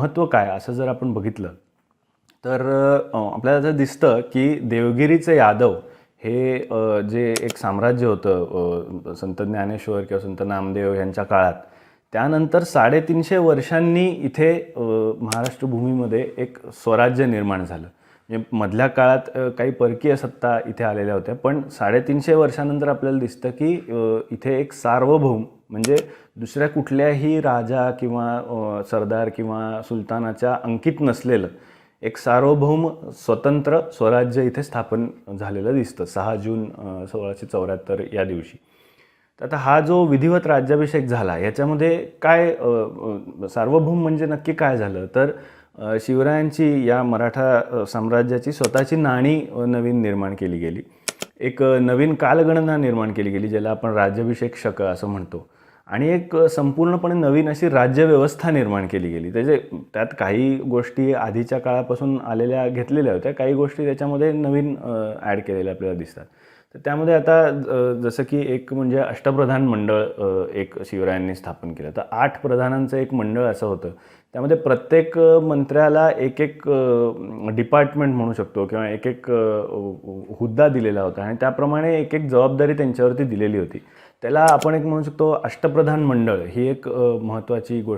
महत्त्व काय असं जर आपण बघितलं तर आपल्याला जर दिसतं की देवगिरीचे यादव हे जे एक साम्राज्य होतं संत ज्ञानेश्वर किंवा संत नामदेव यांच्या काळात त्यानंतर साडेतीनशे वर्षांनी इथे महाराष्ट्र भूमीमध्ये एक स्वराज्य निर्माण झालं. म्हणजे मधल्या काळात काही परकीय सत्ता इथे आलेल्या होत्या पण साडेतीनशे वर्षानंतर आपल्याला दिसतं की इथे एक सार्वभौम म्हणजे दुसऱ्या कुठल्याही राजा किंवा सरदार किंवा सुलतानाच्या अंकित नसलेलं एक सार्वभौम स्वतंत्र स्वराज्य इथे स्थापन झालेलं दिसतं सहा जून सोळाशे चौऱ्याहत्तर या दिवशी. तर आता हा जो विधिवत राज्याभिषेक झाला याच्यामध्ये काय सार्वभौम म्हणजे नक्की काय झालं? तर शिवरायांची या मराठा साम्राज्याची स्वतःची नाणी नवीन निर्माण केली गेली. एक नवीन कालगणना निर्माण केली गेली ज्याला आपण राज्याभिषेक शक असं म्हणतो. आणि एक संपूर्णपणे नवीन अशी राज्यव्यवस्था निर्माण केली गेली. त्याचे त्यात काही गोष्टी आधीच्या काळापासून आलेल्या घेतलेल्या होत्या काही गोष्टी त्याच्यामध्ये नवीन ॲड केलेल्या आपल्याला दिसतात. तर त्यामध्ये आता जसं की एक म्हणजे अष्टप्रधान मंडळ एक शिवरायांनी स्थापन केलं. तर आठ प्रधानांचं एक मंडळ असं होतं. त्यामध्ये प्रत्येक मंत्र्याला एक एक डिपार्टमेंट म्हणू शकतो किंवा एक एक हुद्दा दिलेला होता आणि त्याप्रमाणे एक एक जबाबदारी त्यांच्यावरती दिलेली होती. त्याला आपण एक म्हणू शकतो अष्टप्रधान मंडळ. ही एक महत्त्वाची गोष्ट